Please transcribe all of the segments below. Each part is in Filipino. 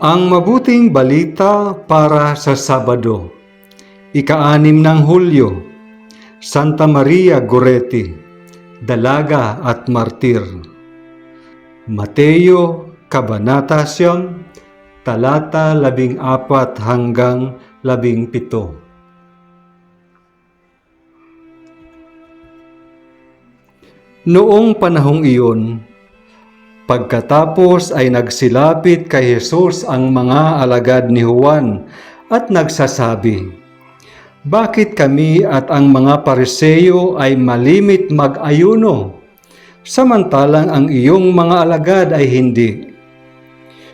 Ang mabuting balita para sa Sabado, ika-anim ng Hulyo, Santa Maria Goretti, Dalaga at Martir. Mateo, Kabanata Siyam, talata labing apat hanggang labing pito. Noong panahong iyon, pagkatapos ay nagsilapit kay Jesus ang mga alagad ni Juan at nagsasabi, Bakit kami at ang mga pariseyo ay malimit mag-ayuno, samantalang ang iyong mga alagad ay hindi?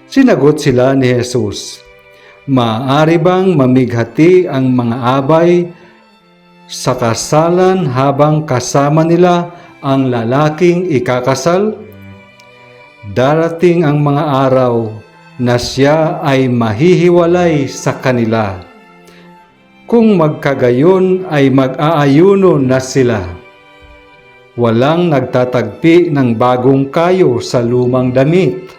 Sinagot sila ni Jesus, Maaari bang mamighati ang mga abay sa kasalan habang kasama nila ang lalaking ikakasal? Darating ang mga araw na siya ay mahihiwalay sa kanila. Kung magkagayon ay mag-aayuno na sila. Walang nagtatagpi ng bagong kayo sa lumang damit,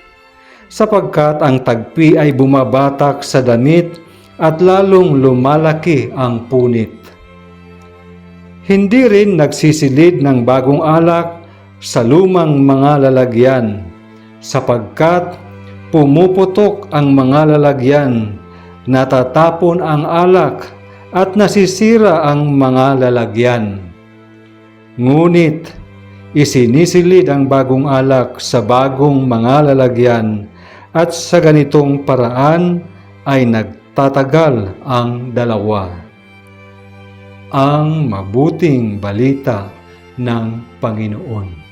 sapagkat ang tagpi ay bumabatak sa damit at lalong lumalaki ang punit. Hindi rin nagsisilid ng bagong alak sa lumang mga lalagyan, sapagkat pumuputok ang mga lalagyan, natatapon ang alak at nasisira ang mga lalagyan. Ngunit isinisilid ang bagong alak sa bagong mga lalagyan at sa ganitong paraan ay nagtatagal ang dalawa ang mabuting balita ng Panginoon.